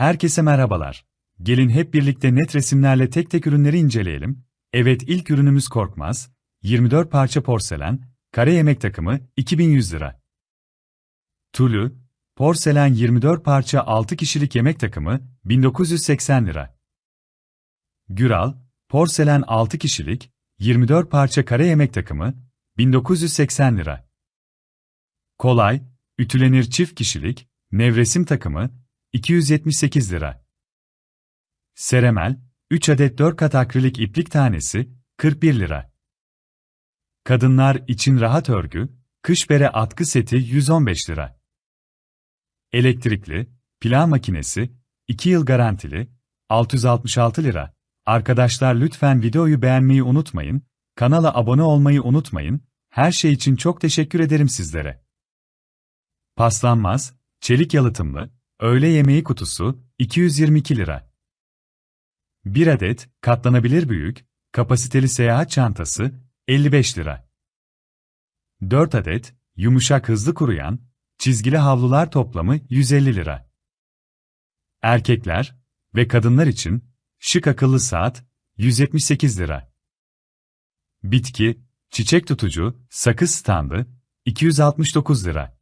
Herkese merhabalar. Gelin hep birlikte net resimlerle tek tek ürünleri inceleyelim. Evet ilk ürünümüz Korkmaz. 24 parça porselen, kare yemek takımı 2100 lira. Tulu, porselen 24 parça 6 kişilik yemek takımı 1980 lira. Güral, porselen 6 kişilik 24 parça kare yemek takımı 1980 lira. Kolay, ütülenir çift kişilik nevresim takımı 278 lira. Seremel, 3 adet 4 kat akrilik iplik tanesi, 41 lira. Kadınlar için rahat örgü, kış bere atkı seti 115 lira. Elektrikli, pilav makinesi, 2 yıl garantili, 666 lira. Arkadaşlar lütfen videoyu beğenmeyi unutmayın, kanala abone olmayı unutmayın, her şey için çok teşekkür ederim sizlere. Paslanmaz, çelik yalıtımlı, öğle yemeği kutusu, 222 lira. 1 adet, katlanabilir büyük, kapasiteli seyahat çantası, 55 lira. 4 adet, yumuşak hızlı kuruyan, çizgili havlular toplamı 150 lira. Erkekler ve kadınlar için, şık akıllı saat, 178 lira. Bitki, çiçek tutucu, sakız standı, 269 lira.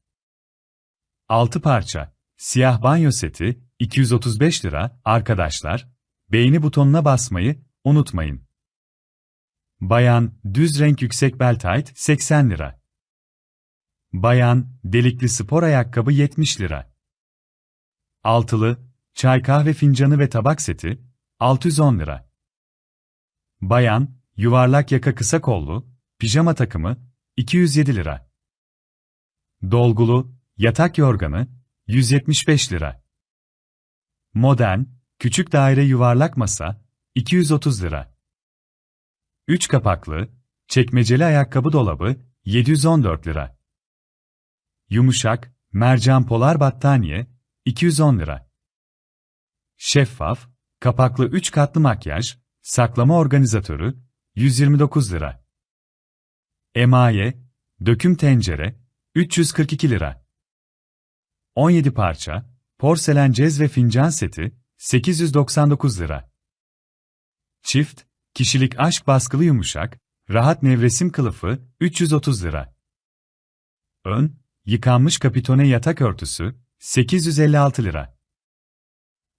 6 parça, siyah banyo seti, 235 lira, arkadaşlar, beğeni butonuna basmayı unutmayın. Bayan, düz renk yüksek bel tight, 80 lira. Bayan, delikli spor ayakkabı 70 lira. Altılı, çay kahve fincanı ve tabak seti, 610 lira. Bayan, yuvarlak yaka kısa kollu, pijama takımı, 207 lira. Dolgulu, yatak yorganı, 175 lira. Modern, küçük daire yuvarlak masa, 230 lira. 3 kapaklı, çekmeceli ayakkabı dolabı, 714 lira. Yumuşak, mercan polar battaniye, 210 lira. Şeffaf, kapaklı 3 katlı makyaj, saklama organizatörü, 129 lira. Emaye, döküm tencere, 342 lira. 17 parça, porselen cez ve fincan seti, 899 lira. Çift, kişilik aşk baskılı yumuşak, rahat nevresim kılıfı, 330 lira. Ön, yıkanmış kapitone yatak örtüsü, 856 lira.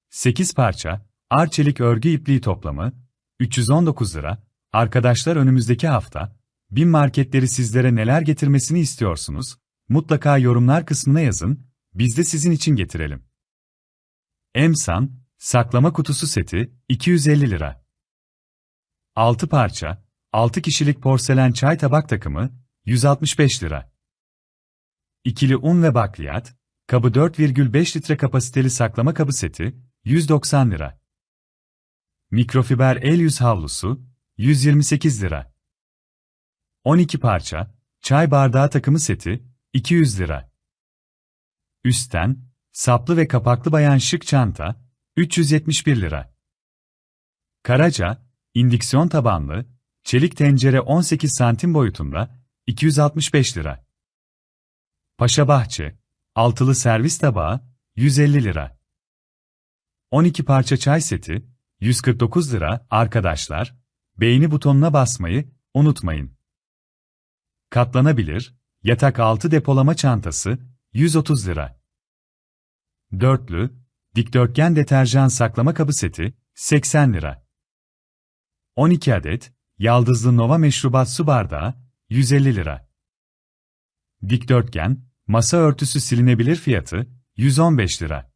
8 parça, arçelik örgü ipliği toplamı, 319 lira. Arkadaşlar önümüzdeki hafta, bin marketleri sizlere neler getirmesini istiyorsunuz? Mutlaka yorumlar kısmına yazın, biz de sizin için getirelim. Emsan, saklama kutusu seti, 250 lira. 6 parça, 6 kişilik porselen çay tabak takımı, 165 lira. İkili un ve bakliyat, kabı 4,5 litre kapasiteli saklama kabı seti, 190 lira. Mikrofiber el yüz havlusu, 128 lira. 12 parça, çay bardağı takımı seti, 200 lira. Üstten, saplı ve kapaklı bayan şık çanta, 371 lira. Karaca, indiksiyon tabanlı, çelik tencere 18 santim boyutunda, 265 lira. Paşa Bahçe, altılı servis tabağı, 150 lira. 12 parça çay seti, 149 lira, arkadaşlar, beğeni butonuna basmayı unutmayın. Katlanabilir, yatak altı depolama çantası, 130 lira. Dörtlü, dikdörtgen deterjan saklama kabı seti, 80 lira. 12 adet, yaldızlı Nova meşrubat su bardağı, 150 lira. Dikdörtgen, masa örtüsü silinebilir fiyatı, 115 lira.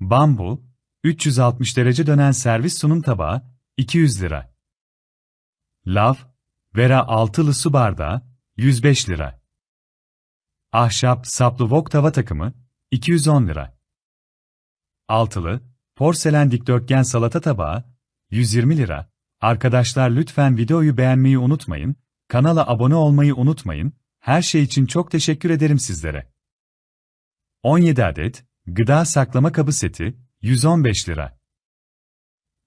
Bambu, 360 derece dönen servis sunum tabağı, 200 lira. Lav, Vera altılı su bardağı, 105 lira. Ahşap saplı wok tava takımı, 210 lira. Altılı, porselen dikdörtgen salata tabağı, 120 lira. Arkadaşlar lütfen videoyu beğenmeyi unutmayın, kanala abone olmayı unutmayın, her şey için çok teşekkür ederim sizlere. 17 adet, gıda saklama kabı seti, 115 lira.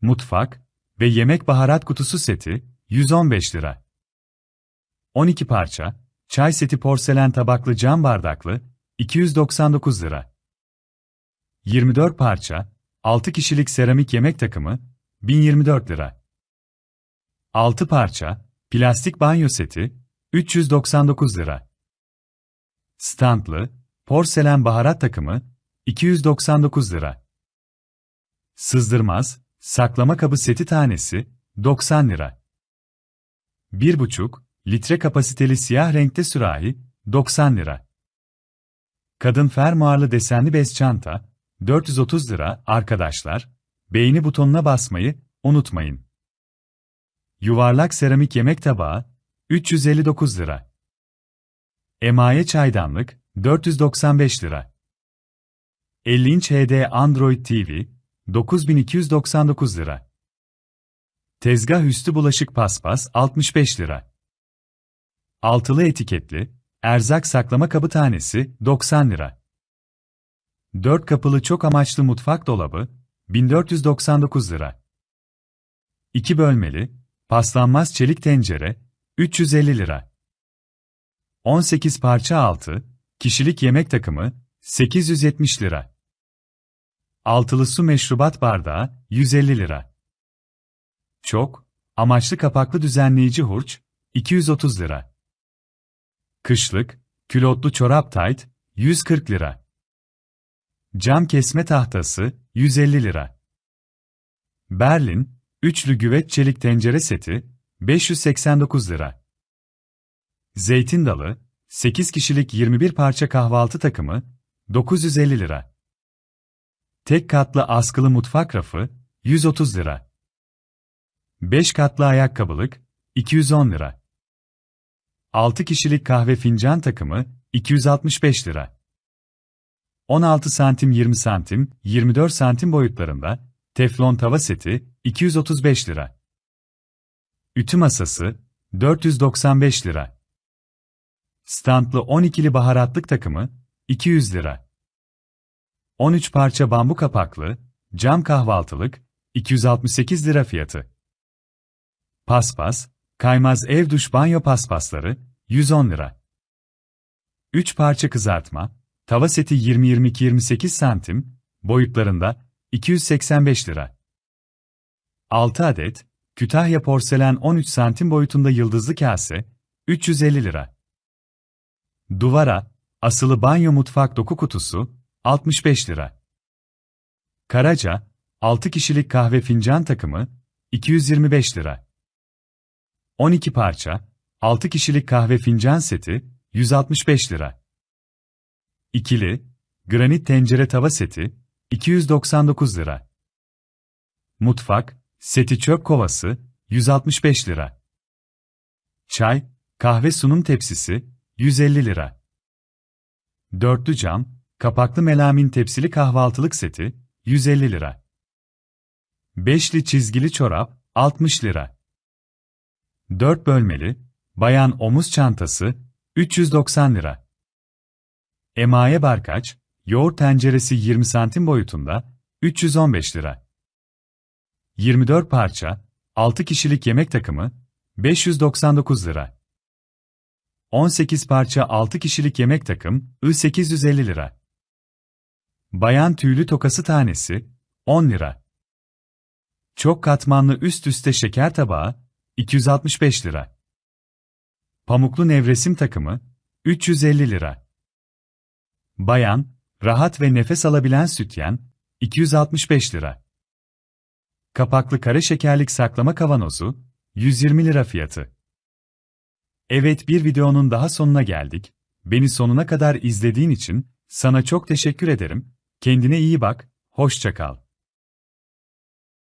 Mutfak ve yemek baharat kutusu seti, 115 lira. 12 parça, çay seti porselen tabaklı cam bardaklı, 299 lira. 24 parça, 6 kişilik seramik yemek takımı, 1024 lira. 6 parça, plastik banyo seti, 399 lira. Standlı, porselen baharat takımı, 299 lira. Sızdırmaz, saklama kabı seti tanesi, 90 lira. 1,5 litre kapasiteli siyah renkte sürahi, 90 lira. Kadın fermuarlı desenli bez çanta, 430 lira arkadaşlar. Beğeni butonuna basmayı unutmayın. Yuvarlak seramik yemek tabağı, 359 lira. Emaye çaydanlık, 495 lira. 50 inç HD Android TV, 9299 lira. Tezgah üstü bulaşık paspas, 65 lira. Altılı etiketli, erzak saklama kabı tanesi, 90 lira. 4 kapılı çok amaçlı mutfak dolabı, 1499 lira. 2 bölmeli, paslanmaz çelik tencere, 350 lira. 18 parça altı, kişilik yemek takımı, 870 lira. Altılı su meşrubat bardağı, 150 lira. Çok, amaçlı kapaklı düzenleyici hurç, 230 lira. Kışlık, külotlu çorap tayt, 140 lira. Cam kesme tahtası, 150 lira. Berlin, üçlü güveç çelik tencere seti, 589 lira. Zeytin dalı, 8 kişilik 21 parça kahvaltı takımı, 950 lira. Tek katlı askılı mutfak rafı, 130 lira. 5 katlı ayakkabılık, 210 lira. 6 kişilik kahve fincan takımı, 265 lira. 16 santim 20 santim, 24 santim boyutlarında, teflon tava seti, 235 lira. Ütü masası, 495 lira. Standlı 12'li baharatlık takımı, 200 lira. 13 parça bambu kapaklı, cam kahvaltılık, 268 lira fiyatı. Paspas, kaymaz ev duş banyo paspasları, 110 lira. 3 parça kızartma, tava seti 20-22-28 santim, boyutlarında, 285 lira. 6 adet, Kütahya porselen 13 santim boyutunda yıldızlı kase, 350 lira. Duvara, asılı banyo mutfak doku kutusu, 65 lira. Karaca, 6 kişilik kahve fincan takımı, 225 lira. 12 parça, 6 kişilik kahve fincan seti, 165 lira. İkili, granit tencere tava seti, 299 lira. Mutfak, seti çöp kovası, 165 lira. Çay, kahve sunum tepsisi, 150 lira. Dörtlü cam, kapaklı melamin tepsili kahvaltılık seti, 150 lira. Beşli çizgili çorap, 60 lira. Dört bölmeli, bayan omuz çantası, 390 lira. Emaye barkaç, yoğurt tenceresi 20 santim boyutunda, 315 lira. 24 parça, 6 kişilik yemek takımı, 599 lira. 18 parça 6 kişilik yemek takım, I 850 lira. Bayan tüylü tokası tanesi, 10 lira. Çok katmanlı üst üste şeker tabağı, 265 lira. Pamuklu nevresim takımı, 350 lira. Bayan, rahat ve nefes alabilen sütyen, 265 lira. Kapaklı kare şekerlik saklama kavanozu, 120 lira fiyatı. Evet bir videonun daha sonuna geldik. Beni sonuna kadar izlediğin için sana çok teşekkür ederim. Kendine iyi bak, hoşça kal.